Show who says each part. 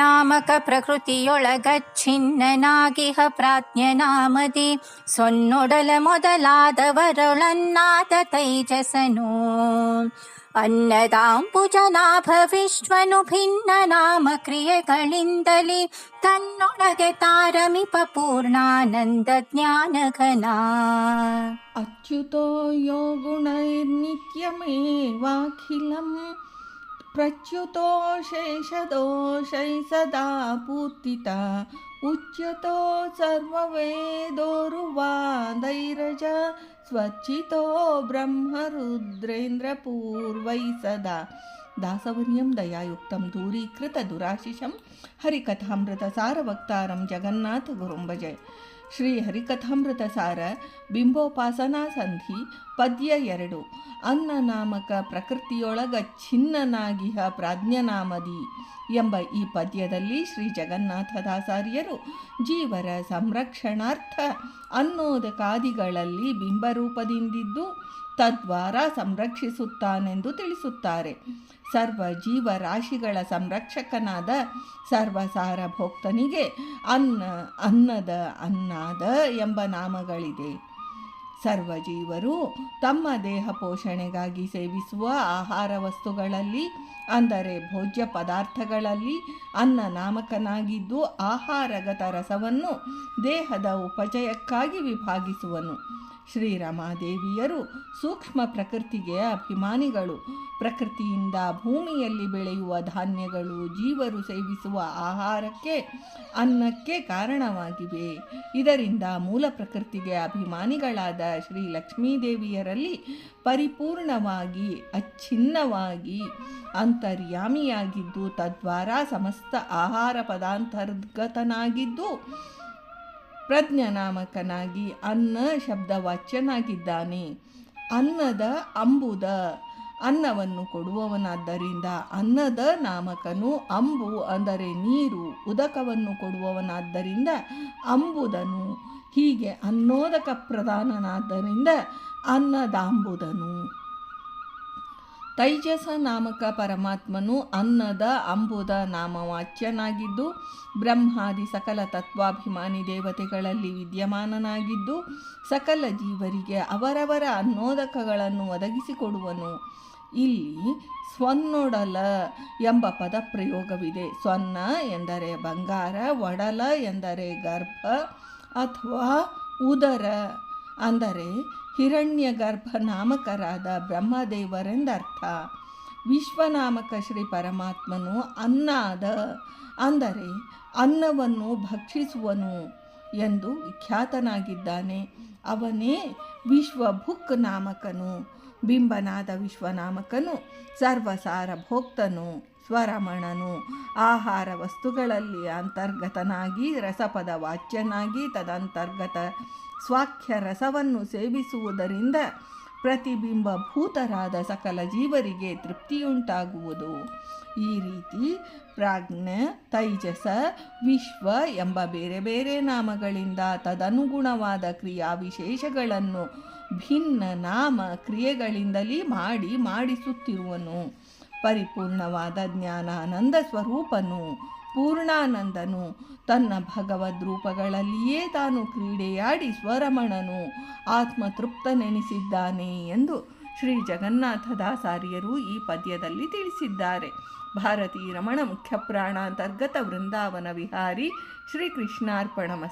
Speaker 1: नामक प्रकृतियोळगच्छिन्ननागिह प्राज्ञ नामदि स्वन्नोडलमोदलादवरुलन्नाद तैज स नू अन्नदाम्बुजनाभविष्वनु भिन्ननाम क्रियकलिन्दलि तन्नोळगे तारमिपूर्णानन्दज्ञानघना
Speaker 2: ಅಚ್ಯುತೋ ಯೋ ಗುಣೈರ್ನಿತ್ಯಮೇವಾಖಿಲಂ प्रच्युतो शेषदोषैः सदा पूतिता उच्यतो सर्ववेदोरुवादैरज स्वच्चितो ब्रह्मरुद्रेन्द्रपूर्वैः सदा दासवर्यं दयायुक्तं दूरीकृतदुराशिषं हरिकथामृतसारवक्तारं जगन्नाथगुरुं भजे ಶ್ರೀ ಹರಿಕಥಾಮೃತ ಸಾರ ಬಿಂಬೋಪಾಸನಾ ಸಂಧಿ ಪದ್ಯ ಎರಡು ಅನ್ನ ನಾಮಕ ಪ್ರಕೃತಿಯೊಳಗ ಛಿನ್ನನಾಗಿಹ ಪ್ರಾಜ್ಞನಾಮದಿ ಎಂಬ ಈ ಪದ್ಯದಲ್ಲಿ ಶ್ರೀ ಜಗನ್ನಾಥದಾಸಾರ್ಯರು ಜೀವರ ಸಂರಕ್ಷಣಾರ್ಥ ಅನ್ನೋದಕಾದಿಗಳಲ್ಲಿ ಬಿಂಬರೂಪದಿಂದಿದ್ದು ತದ್ವಾರ ಸಂರಕ್ಷಿಸುತ್ತಾನೆಂದು ತಿಳಿಸುತ್ತಾರೆ. ಸರ್ವ ಜೀವರಾಶಿಗಳ ಸಂರಕ್ಷಕನಾದ ಸರ್ವಸಾರ ಭೋಕ್ತನಿಗೆ ಅನ್ನ, ಅನ್ನದ, ಅನ್ನಾದ ಎಂಬ ನಾಮಗಳಿದೆ. ಸರ್ವಜೀವರು ತಮ್ಮ ದೇಹ ಪೋಷಣೆಗಾಗಿ ಸೇವಿಸುವ ಆಹಾರ ವಸ್ತುಗಳಲ್ಲಿ, ಅಂದರೆ ಭೋಜ್ಯ ಪದಾರ್ಥಗಳಲ್ಲಿ ಅನ್ನ ನಾಮಕನಾಗಿದ್ದು ಆಹಾರಗತ ರಸವನ್ನು ದೇಹದ ಉಪಚಯಕ್ಕಾಗಿ ವಿಭಾಗಿಸುವನು. ಶ್ರೀರಮಾದೇವಿಯರು ಸೂಕ್ಷ್ಮ ಪ್ರಕೃತಿಗೆ ಅಭಿಮಾನಿಗಳು. ಪ್ರಕೃತಿಯಿಂದ ಭೂಮಿಯಲ್ಲಿ ಬೆಳೆಯುವ ಧಾನ್ಯಗಳು, ಜೀವರು ಸೇವಿಸುವ ಆಹಾರಕ್ಕೆ ಅನ್ನಕ್ಕೆ ಕಾರಣವಾಗಿವೆ. ಇದರಿಂದ ಮೂಲ ಪ್ರಕೃತಿಗೆ ಅಭಿಮಾನಿಗಳಾದ ಶ್ರೀ ಲಕ್ಷ್ಮೀದೇವಿಯರಲ್ಲಿ ಪರಿಪೂರ್ಣವಾಗಿ, ಅಚ್ಛಿನ್ನವಾಗಿ, ಅಂತರ್ಯಾಮಿಯಾಗಿದ್ದು, ತದ್ವಾರ ಸಮಸ್ತ ಆಹಾರ ಪದಾಂತರ್ಗತನಾಗಿದ್ದು ಪ್ರಜ್ಞನಾಮಕನಾಗಿ ಅನ್ನ ಶಬ್ದವಾಚ್ಯನಾಗಿದ್ದಾನೆ ಅನ್ನದ ಅಂಬುದ ಅನ್ನವನ್ನು ಕೊಡುವವನಾದ್ದರಿಂದ ಅನ್ನದ ನಾಮಕನು ಅಂಬು ಅಂದರೆ ನೀರು, ಉದಕವನ್ನು ಕೊಡುವವನಾದ್ದರಿಂದ ಅಂಬುದನು. ಹೀಗೆ ಅನ್ನೋದಕ ಪ್ರಧಾನನಾದ್ದರಿಂದ ಅನ್ನದಾಂಬುದನು. ತೈಜಸ ನಾಮಕ ಪರಮಾತ್ಮನು ಅನ್ನದ ಅಂಬುದ ನಾಮವಾಚ್ಯನಾಗಿದ್ದು, ಬ್ರಹ್ಮಾದಿ ಸಕಲ ತತ್ವಾಭಿಮಾನಿ ದೇವತೆಗಳಲ್ಲಿ ವಿದ್ಯಮಾನನಾಗಿದ್ದು, ಸಕಲ ಜೀವರಿಗೆ ಅವರವರ ಅನ್ನೋದಕಗಳನ್ನು ಒದಗಿಸಿಕೊಡುವನು. ಇಲ್ಲಿ ಸ್ವನ್ನೊಡಲ ಎಂಬ ಪದ ಪ್ರಯೋಗವಿದೆ ಸ್ವನ್ನ ಎಂದರೆ ಬಂಗಾರ, ಒಡಲ ಎಂದರೆ ಗರ್ಭ ಅಥವಾ ಉದರ. ಅಂದರೆ ಹಿರಣ್ಯ ಗರ್ಭ ನಾಮಕರಾದ ಬ್ರಹ್ಮದೇವರೆಂದರ್ಥ. ವಿಶ್ವನಾಮಕ ಶ್ರೀ ಪರಮಾತ್ಮನು ಅನ್ನಾದ, ಅಂದರೆ ಅನ್ನವನ್ನು ಭಕ್ಷಿಸುವನು ಎಂದು ವಿಖ್ಯಾತನಾಗಿದ್ದಾನೆ ಅವನೇ ವಿಶ್ವಭುಕ್ ನಾಮಕನು. ಬಿಂಬನಾದ ವಿಶ್ವನಾಮಕನು ಸರ್ವಸಾರ ಭೋಕ್ತನು ಸ್ವರಮಣನು. ಆಹಾರ ವಸ್ತುಗಳಲ್ಲಿ ಅಂತರ್ಗತನಾಗಿ ರಸಪದ ವಾಚ್ಯನಾಗಿ ತದಂತರ್ಗತ ಸ್ವಾಖ್ಯ ರಸವನ್ನು ಸೇವಿಸುವುದರಿಂದ ಪ್ರತಿಬಿಂಬಭೂತರಾದ ಸಕಲ ಜೀವರಿಗೆ ತೃಪ್ತಿಯುಂಟಾಗುವುದು. ಈ ರೀತಿ ಪ್ರಾಜ್ಞ, ತೈಜಸ, ವಿಶ್ವ ಎಂಬ ಬೇರೆ ಬೇರೆ ನಾಮಗಳಿಂದ ತದನುಗುಣವಾದ ಕ್ರಿಯಾ ವಿಶೇಷಗಳನ್ನು ಭಿನ್ನ ನಾಮ ಕ್ರಿಯೆಗಳಿಂದಲೇ ಮಾಡಿ ಮಾಡಿಸುತ್ತಿರುವನು. ಪರಿಪೂರ್ಣವಾದ ಜ್ಞಾನಾನಂದ ಸ್ವರೂಪನು, ಪೂರ್ಣಾನಂದನು. ತನ್ನ ಭಗವದ್ ರೂಪಗಳಲ್ಲಿಯೇ ತಾನು ಕ್ರೀಡೆಯಾಡಿ ಸ್ವರಮಣನು. ಆತ್ಮತೃಪ್ತನೆನಿಸಿದ್ದಾನೆ ಎಂದು ಶ್ರೀ ಜಗನ್ನಾಥದಾಸಾರ್ಯರು ಈ ಪದ್ಯದಲ್ಲಿ ತಿಳಿಸಿದ್ದಾರೆ. ಭಾರತೀ ರಮಣ ಮುಖ್ಯ ಪ್ರಾಣಾಂತರ್ಗತ ವೃಂದಾವನ ವಿಹಾರಿ ಶ್ರೀಕೃಷ್ಣಾರ್ಪಣಮಸ್ತು